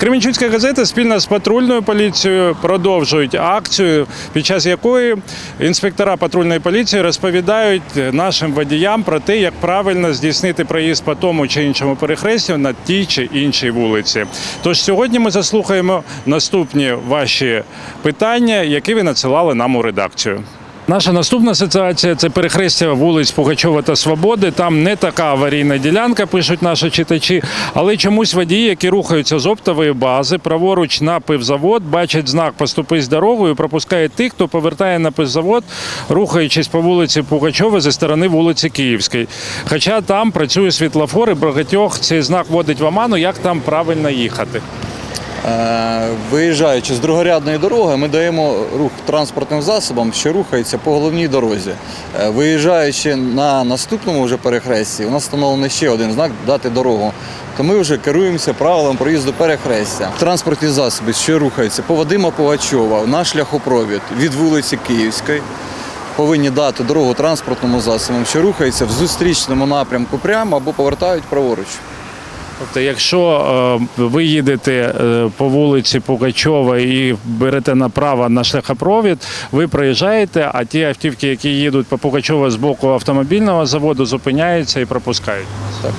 Кременчуцька газета спільно з патрульною поліцією продовжують акцію, під час якої інспектора патрульної поліції розповідають нашим водіям про те, як правильно здійснити проїзд по тому чи іншому перехрестю на тій чи іншій вулиці. Тож сьогодні ми заслухаємо наступні ваші питання, які ви надсилали нам у редакцію. Наша наступна ситуація це перехрестя вулиць Пугачова та Свободи. Там не така аварійна ділянка, пишуть наші читачі, але чомусь водії, які рухаються з оптової бази, праворуч на пивзавод, бачать знак Поступись дорогою, і пропускають тих, хто повертає на пивзавод, рухаючись по вулиці Пугачова зі сторони вулиці Київської. Хоча там працює світлофор, і багатьох цей знак вводить в оману, як там правильно їхати. Е, Виїжджаючи з другорядної дороги, ми даємо рух транспортним засобам, що рухається по головній дорозі. Е, Виїжджаючи на наступному вже перехресті, у нас встановлений ще один знак дати дорогу. То ми вже керуємося правилом проїзду перехрестя. Транспортні засоби, що рухаються по Вадима Пугачова на шляхопровід від вулиці Київської. Повинні дати дорогу транспортному засобам, що рухається в зустрічному напрямку прямо або повертають праворуч. Тобто, якщо е, ви їдете е, по вулиці Пугачова і берете направо на шляхопровід, ви проїжджаєте, а ті автівки, які їдуть по Пугачова з боку автомобільного заводу, зупиняються і пропускають. Так.